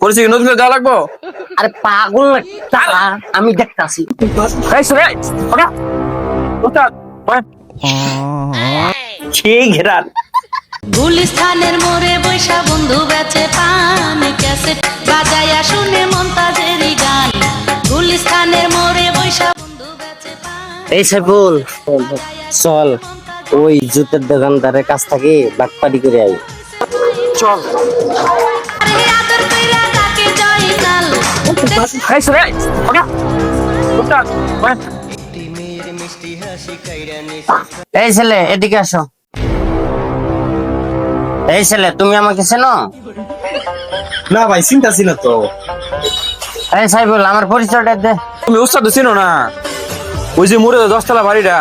করেছি করে লাগবো? আরে পাগল আমি দেখতাছি। এই ওটা ওটা গুলিস্থানের মোড়ে বৈশা বন্ধু বেচে পান ক্যাসেট বাজায়া শুনে মন্তাজেরই গান। গুলিস্থানের মোড়ে বৈশা বন্ধু বেচে পান এই সাইফুল চল ওই জুতের দোকানদারের কাছ থেকে বাটপাটি করে আই চল। এই ছেলে এদিকে আসো। এই ছেলে তুমি আমাকে চেনো? না ভাই চিন্তা ছিল তো। এই আমার পরিচয়টা দে। তুমি উস্তাদ চিনো না? ওই যে মোড়ে দশতলা বাড়িটা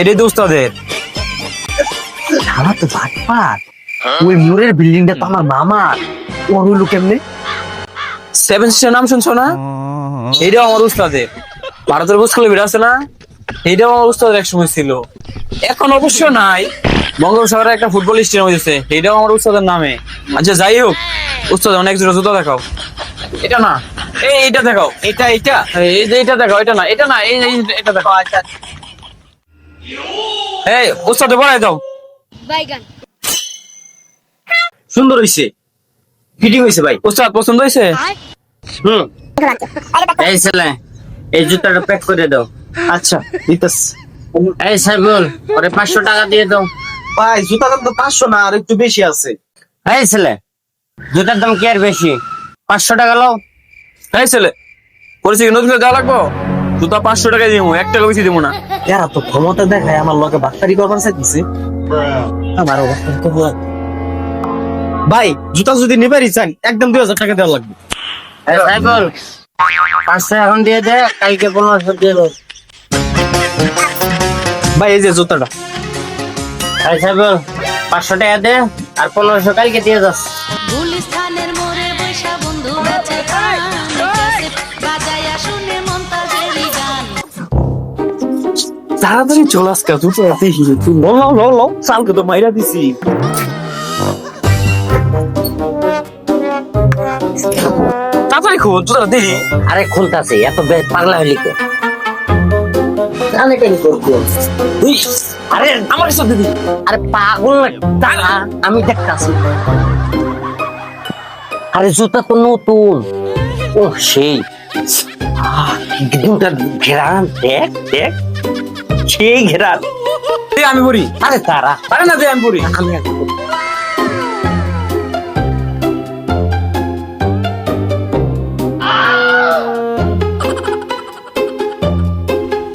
এটাই তো উস্তাদের। আমার তো ভাটপাট ওই মোড়ের বিল্ডিংটা তো আমার মামার। ওর হইল কেমনে? সেভেন সিস্টার নাম শুনছো না? এইটাও আমার উস্তাদের ভারতের আছে না? এইটাও আমার উস্তাদের এক সময় ছিল। এখন অবশ্য নাই। বঙ্গোপসাগরে একটা ফুটবল স্টেডিয়াম হয়েছে এইটাও আমার উস্তাদের নামে। আচ্ছা যাই হোক। উস্তাদ অনেক জোড়া জুতা দেখাও। এটা না। এই এইটা দেখাও। এটা এটা এই যে এটা দেখাও এটা না। এটা না এই এটা দেখাও। আচ্ছা। এই উস্তাদে বড়াই দাও। সুন্দর হইছে। ফিটিং হইছে ভাই। উস্তাদ পছন্দ হয়েছে হুম। এই ছেলে এই জুতাটা প্যাক করে দাও। আচ্ছা দিতেছ। এই ওরে পাঁচশো টাকা দিয়ে দাও। ভাই জুতা দাম তো পাঁচশো না আর একটু বেশি আছে। এই ছেলে জুতার দাম কি আর বেশি? পাঁচশো টাকা লাও। এই ছেলে করেছি নতুন দেওয়া লাগবো? জুতা পাঁচশো টাকা দিব এক টাকা বেশি দিব না। এরা তো ক্ষমতা দেখায় আমার লগে বাটপারি করবার চাইতেছে। আমার অবস্থা ভাই জুতা যদি নিবারই চান একদম দুই হাজার টাকা দেওয়া লাগবে। সাইফুল পাঁচশো এখন দিয়ে দে কালকে পনেরোশো দিয়ে দাও ভাই এই যে জুতাটা। এই সাইফুল পাঁচশো টাকা দে আর পনেরোশো কালকে দিয়ে যাস গুলিস্থানের মোড়ে বৈশা বন্ধু বেচে বাজায়া শুনে মন্তাজেরই গান। তাড়াতাড়ি চলে আসকা তুই। লো লো লো লো চালকে তো মাইরা দিছি। তাড়াতাড়ি দেখি আরে খুলতাছে এত পাগলা হইলি কে? আরে আমার কাছে দিদি আরে পাগল আমি দেখতাছি। আরে জুতা তো নতুন। ও সেই। দুটার ঘেরান দেখ দেখ। সেই ঘেরান। আমি পড়ি। আরে তারা আরে না দে আমি পড়ি। আমি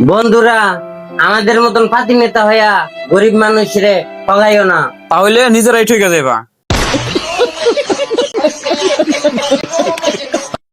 বন্ধুরা আমাদের মতন পাতি নেতা হইয়া গরিব মানুষরে পগাইও না। তাহলে নিজেরাই ঠিক যাইবা।